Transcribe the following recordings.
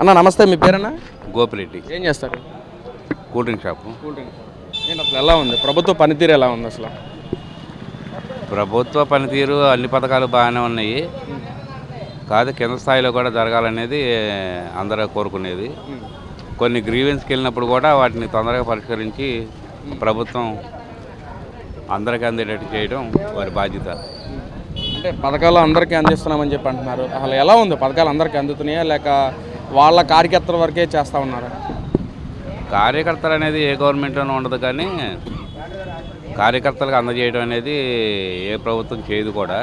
అన్న నమస్తే మీ పేరేనా గోపిరెడ్డి. ఏం చేస్తారు? Cool drink shop. Cool drink. ఏంటి అసలు ఎలా ఉంది? ప్రభుత్వ పనితీరు ఎలా ఉంది అసలు? ప్రభుత్వ పనితీరు అన్ని పథకాలు బాగానే ఉన్నాయి. కాదు కింద స్థాయిలో కూడా జరగాలనేది అందరూ కోరుకునేది. కొన్ని గ్రీవెన్స్కి వెళ్ళినప్పుడు కూడా వాటిని తొందరగా పరిష్కరించి ప్రభుత్వం అందరికీ అందేటట్టు చేయడం వారి బాధ్యత. అంటే పథకాలు అందరికీ అందిస్తున్నామని చెప్పి అంటున్నారు. అసలు ఎలా ఉంది? పథకాలు అందరికీ అందుతున్నాయా? లేక వాళ్ళ కార్యకర్తల వరకే చేస్తూ ఉన్నారు. కార్యకర్తలు అనేది ఏ గవర్నమెంట్లోనూ ఉండదు కానీ కార్యకర్తలకు అందజేయడం అనేది ఏ ప్రభుత్వం చేయదు కూడా.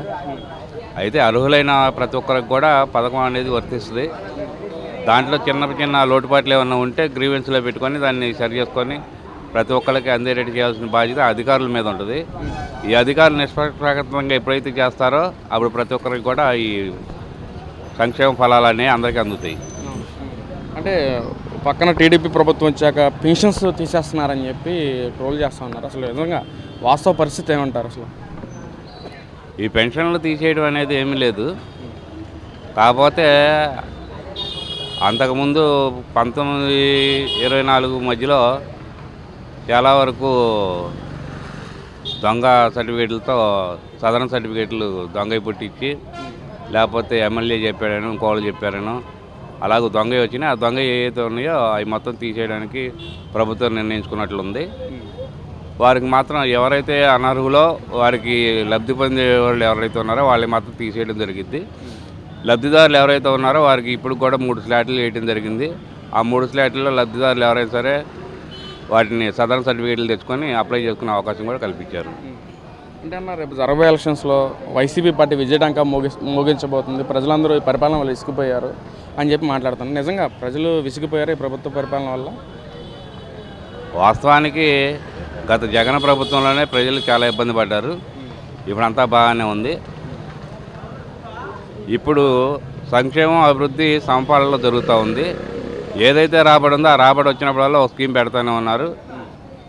అయితే అర్హులైన ప్రతి ఒక్కరికి కూడా పథకం అనేది వర్తిస్తుంది. దాంట్లో చిన్న చిన్న లోటుపాట్లు ఏమైనా ఉంటే గ్రీవెన్స్లో పెట్టుకొని దాన్ని సరి చేసుకొని ప్రతి ఒక్కరికి అందేటట్టు చేయాల్సిన బాధ్యత అధికారుల మీద ఉంటుంది. ఈ అధికారులు నిష్పక్షపాతంగా ఎప్పుడైతే చేస్తారో అప్పుడు ప్రతి ఒక్కరికి కూడా ఈ సంక్షేమ ఫలాలు అనేవి అందరికీ అందుతాయి. అంటే పక్కన టీడీపీ ప్రభుత్వం వచ్చాక పెన్షన్స్ తీసేస్తున్నారని చెప్పి ట్రోల్ చేస్తూ ఉన్నారు. అసలు నిజంగా వాస్తవ పరిస్థితి ఏమంటారు అసలు? ఈ పెన్షన్లు తీసేయడం అనేది ఏమీ లేదు. కాకపోతే అంతకుముందు పంతొమ్మిది ఇరవై నాలుగు మధ్యలో చాలా వరకు దొంగ సర్టిఫికేట్లతో సదరన్ సర్టిఫికేట్లు దొంగ పుట్టించి లేకపోతే ఎమ్మెల్యే చెప్పాడను ఇంకోళ్ళు చెప్పారను అలాగ దొంగ వచ్చినాయి ఆ దొంగ ఏవైతే ఉన్నాయో అవి మొత్తం తీసేయడానికి ప్రభుత్వం నిర్ణయించుకున్నట్లుంది. వారికి మాత్రం ఎవరైతే అనర్హులో వారికి లబ్ధి పొందే వాళ్ళు ఎవరైతే ఉన్నారో వాళ్ళని మాత్రం తీసేయడం జరిగింది లబ్ధిదారులు ఎవరైతే ఉన్నారో వారికి ఇప్పుడు కూడా మూడు స్లాట్లు వేయడం జరిగింది. ఆ మూడు స్లాట్లలో లబ్ధిదారులు ఎవరైనా సరే వాటిని సదరన్ సర్టిఫికేట్లు తెచ్చుకొని అప్లై చేసుకునే అవకాశం కూడా కల్పించారు. అంటే అన్న రేపు జరగబోయే ఎలక్షన్స్లో వైసీపీ పార్టీ విజయటంక మోగి మోగించబోతుంది. ప్రజలందరూ ఈ పరిపాలన వల్ల విసిగిపోయారు అని చెప్పి మాట్లాడుతున్నారు. నిజంగా ప్రజలు విసిగిపోయారు ఈ ప్రభుత్వ పరిపాలన వల్ల? వాస్తవానికి గత జగన్ ప్రభుత్వంలోనే ప్రజలు చాలా ఇబ్బంది పడ్డారు. ఇప్పుడంతా బాగానే ఉంది. ఇప్పుడు సంక్షేమం అభివృద్ధి సమపాలలో జరుగుతూ ఉంది. ఏదైతే రాబడి ఉందో ఆ రాబడి వచ్చినప్పుడల్లా ఒక స్కీమ్ పెడతానే ఉన్నారు.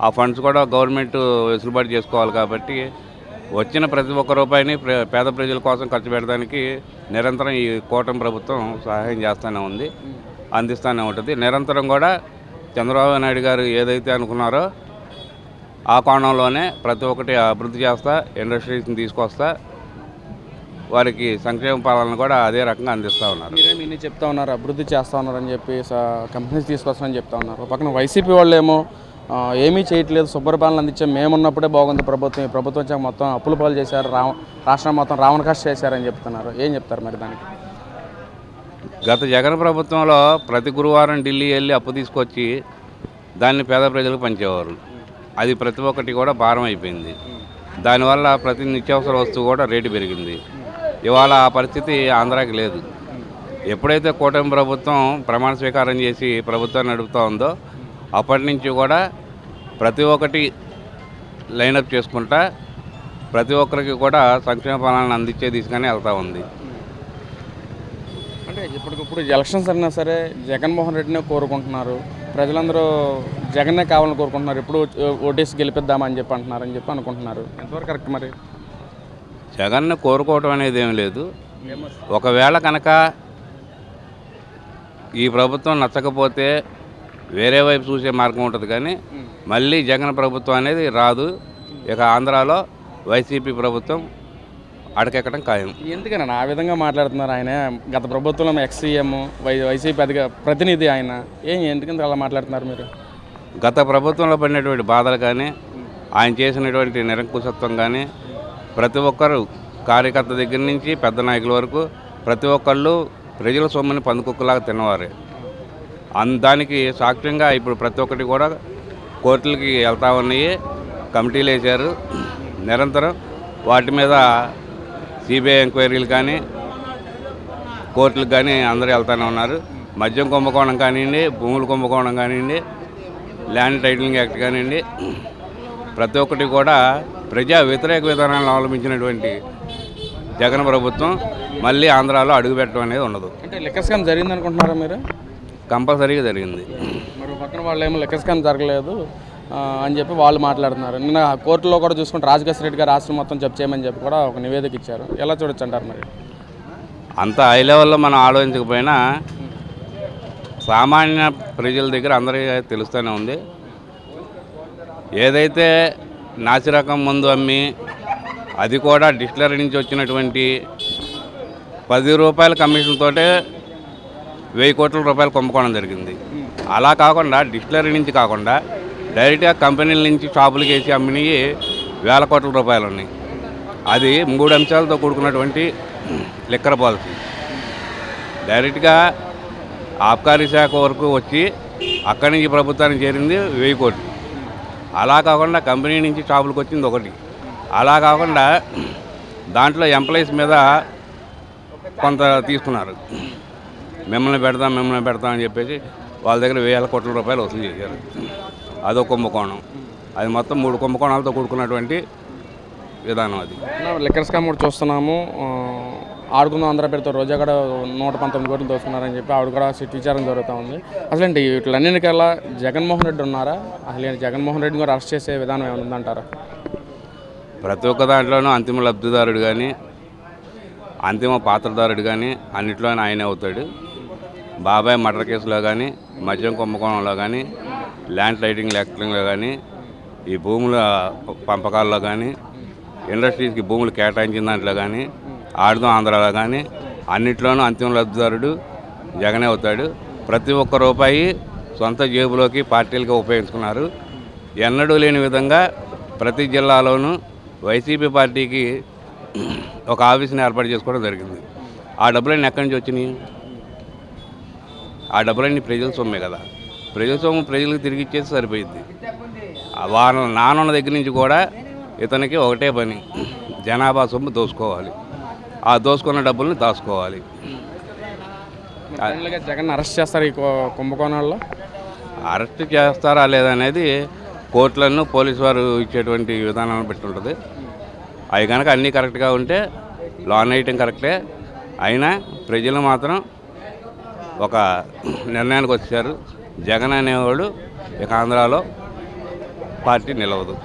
ఆ ఫండ్స్ కూడా గవర్నమెంట్ వెసులుబాటు చేసుకోవాలి కాబట్టి వచ్చిన ప్రతి ఒక్క రూపాయిని పేద ప్రజల కోసం ఖర్చు పెట్టడానికి నిరంతరం ఈ కూటమి ప్రభుత్వం సహాయం చేస్తూనే ఉంది అందిస్తూనే ఉంటుంది. నిరంతరం కూడా చంద్రబాబు నాయుడు గారు ఏదైతే అనుకున్నారో ఆ కోణంలోనే ప్రతి ఒక్కటి అభివృద్ధి చేస్తా ఇండస్ట్రీస్ని తీసుకొస్తా వారికి సంక్షేమ పాలన కూడా అదే రకంగా అందిస్తూ ఉన్నారు. మీరేమి చెప్తా ఉన్నారు అభివృద్ధి చేస్తూ ఉన్నారని చెప్పి కంపెనీస్ తీసుకొస్తామని చెప్తా ఉన్నారు. పక్కన వైసీపీ వాళ్ళు ఏమీ చేయట్లేదు. శుభ్రపాలన అందించే మేమున్నప్పుడే బాగుంది ప్రభుత్వం. ఈ ప్రభుత్వం వచ్చాక మొత్తం అప్పుల పాలు చేశారు. రావ రాష్ట్రం మొత్తం రావణ కష్ట చేశారని చెప్తున్నారు. ఏం చెప్తారు మరి దానికి? గత జగన్ ప్రభుత్వంలో ప్రతి గురువారం ఢిల్లీ వెళ్ళి అప్పు తీసుకొచ్చి దాన్ని పేద ప్రజలకు పంచేవారు. అది ప్రతి ఒక్కటి కూడా భారం అయిపోయింది. దానివల్ల ప్రతి నిత్యావసర వస్తువు కూడా రేటు పెరిగింది. ఇవాళ ఆ పరిస్థితి ఆంధ్రాకి లేదు. ఎప్పుడైతే కూటమి ప్రభుత్వం ప్రమాణ స్వీకారం చేసి ప్రభుత్వాన్ని నడుపుతూ ఉందో అప్పటి నుంచి కూడా ప్రతి ఒక్కటి లైనప్ చేసుకుంటా ప్రతి ఒక్కరికి కూడా సంక్షేమ ఫలాలను అందించే దిశగానే వెళ్తూ ఉంది. అంటే ఇప్పటికిప్పుడు ఎలక్షన్స్ అయినా సరే జగన్మోహన్ రెడ్డినే కోరుకుంటున్నారు. ప్రజలందరూ జగన్నే కావాలని కోరుకుంటున్నారు. ఇప్పుడు ఓటేసి గెలిపిద్దామని చెప్పి అంటున్నారని చెప్పి అనుకుంటున్నారు. ఎంతవరకు కరెక్ట్ మరి? జగన్ను కోరుకోవటం అనేది ఏం లేదు. ఒకవేళ కనుక ఈ ప్రభుత్వం నచ్చకపోతే వేరే వైపు చూసే మార్గం ఉంటుంది కానీ మళ్ళీ జగన్ ప్రభుత్వం అనేది రాదు. ఇక ఆంధ్రాలో వైసీపీ ప్రభుత్వం అడకెక్కడం ఖాయం. ఎందుకని ఆ విధంగా మాట్లాడుతున్నారు ఆయన. గత ప్రభుత్వంలో ఎక్స్ సీఎం వై వైసీపీ అధిక ప్రతినిధి ఆయన. ఏం ఎందుకంత అలా మాట్లాడుతున్నారు మీరు? గత ప్రభుత్వంలో పడినటువంటి బాధలు కానీ ఆయన చేసినటువంటి నిరంకుశత్వం కానీ ప్రతి ఒక్కరు కార్యకర్త దగ్గర నుంచి పెద్ద నాయకుల వరకు ప్రతి ఒక్కళ్ళు ప్రజల సొమ్ముని పందుకుక్కలాగా తిన్నవారే. అన్ దానికి సాక్ష్యంగా ఇప్పుడు ప్రతి ఒక్కటి కూడా కోర్టులకి వెళ్తా ఉన్నాయి. కమిటీలు వేశారు. నిరంతరం వాటి మీద సిబిఐ ఎంక్వైరీలు కానీ కోర్టులకు కానీ అందరూ వెళ్తూనే ఉన్నారు. మద్యం కుంభకోణం కానివ్వండి భూముల కుంభకోణం కానివ్వండి ల్యాండ్ టైటిలింగ్ యాక్ట్ కానివ్వండి ప్రతి ఒక్కటి కూడా ప్రజా వ్యతిరేక విధానాలను అవలంబించినటువంటి జగన్ ప్రభుత్వం మళ్ళీ ఆంధ్రాలో అడుగుపెట్టడం అనేది ఉండదు. అంటే లెక్క స్కామ్ జరిగింది అనుకుంటున్నారా మీరు? కంపల్సరీగా జరిగింది. మరి పక్కన వాళ్ళు ఏమో లెక్క స్కామ్ జరగలేదు. అని చెప్పి వాళ్ళు మాట్లాడుతున్నారు. నిన్న కోర్టులో కూడా చూసుకుంటే రాజకేశ్ రెడ్డి గారు రాష్ట్రం మొత్తం జప్ చేయమని చెప్పి కూడా ఒక నివేదిక ఇచ్చారు. ఎలా చూడొచ్చు అంటారు మరి? అంత హై లెవెల్లో మనం ఆలోచించకపోయినా సామాన్య ప్రజల దగ్గర అందరికీ తెలుస్తూనే ఉంది. ఏదైతే నాసిరకం మందు అమ్మి అది కూడా డిస్టిలరీ నుంచి వచ్చినటువంటి పది రూపాయల కమిషన్ తోటే వెయ్యి కోట్ల రూపాయలు కుంభకోణం జరిగింది. అలా కాకుండా డిస్టిలరీ నుంచి కాకుండా డైరెక్ట్గా కంపెనీల నుంచి షాపులకి వేసి అమ్మినవి వేల కోట్ల రూపాయలు ఉన్నాయి. అది మూడు అంశాలతో కూడుకున్నటువంటి లిక్కర్ పాలసీ. డైరెక్ట్గా ఆబ్కారీ శాఖ వరకు వచ్చి అక్కడి నుంచి ప్రభుత్వానికి చేరింది వెయ్యి కోట్లు. అలా కాకుండా కంపెనీ నుంచి షాపులకు వచ్చింది ఒకటి. అలా కాకుండా దాంట్లో ఎంప్లాయీస్ మీద కొంత తీసుకున్నారు. మిమ్మల్ని పెడతాం మిమ్మల్ని పెడతాం అని చెప్పేసి వాళ్ళ దగ్గర వేల కోట్ల రూపాయలు వసూలు చేశారు. అదో కుంభకోణం. అది మొత్తం మూడు కుంభకోణాలతో కూడుకున్నటువంటి విధానం అది. లిక్కర్ స్కామ్ కూడా చూస్తున్నాము. ఆడుకుందాం ఆంధ్ర పేరుతో రోజా కూడా నూట పంతొమ్మిది కోట్లు దోచుకున్నారని చెప్పి ఆవిడ కూడా సిట్ విచారణ జరుగుతూ ఉంది. అసలు ఏంటి వీటిలన్నిటికల్లా జగన్మోహన్ రెడ్డి ఉన్నారా? అసలు జగన్మోహన్ రెడ్డిని కూడా అరెస్ట్ చేసే విధానం ఏమైనా ఉందంటారా? ప్రతి ఒక్క దాంట్లోనూ అంతిమ లబ్ధిదారుడు కానీ అంతిమ పాత్రదారుడు కానీ అన్నిట్లోనే ఆయనే అవుతాడు. బాబాయ్ మర్డర్ కేసులో కానీ మద్యం కుంభకోణంలో కానీ ల్యాండ్ లైటింగ్ లెక్కలింగ్లో కానీ ఈ భూముల పంపకాల్లో కానీ ఇండస్ట్రీస్కి భూములు కేటాయించిన దాంట్లో కానీ ఆడదాం ఆంధ్రాలో కానీ అన్నిట్లోనూ అంతిమ లబ్ధిదారుడు జగనే అవుతాడు. ప్రతి ఒక్క రూపాయి సొంత జేబులోకి పార్టీలకు ఉపయోగించుకున్నారు. ఎన్నడూ లేని విధంగా ప్రతి జిల్లాలోనూ వైసీపీ పార్టీకి ఒక ఆఫీస్ని ఏర్పాటు చేసుకోవడం జరిగింది. ఆ డబ్బులన్నీ ఎక్కడి నుంచి వచ్చినాయి? ఆ డబ్బులన్నీ ప్రజల సొమ్మే కదా. ప్రజల సొమ్ము ప్రజలకు తిరిగి ఇచ్చేసి సరిపోయింది వాళ్ళ నాన్న దగ్గర నుంచి కూడా ఇతనికి ఒకటే పని. జనాభా సొమ్ము దోసుకోవాలి. ఆ దోసుకున్న డబ్బుల్ని దాచుకోవాలి. జగన్ అరెస్ట్ చేస్తారు ఈ కు- కుంభకోణాల్లో? అరెస్ట్ చేస్తారా లేదనేది కోర్టులను పోలీసు వారు ఇచ్చేటువంటి విధానాలను బట్టి ఉంటుంది అవి కనుక అన్నీ కరెక్ట్గా ఉంటే లాన్ వేయటం కరెక్టే. అయినా ప్రజలు మాత్రం ఒక నిర్ణయానికి వచ్చారు. జగన్ అనేవాడు ఇక ఆంధ్రాలో పార్టీ నిలవదు.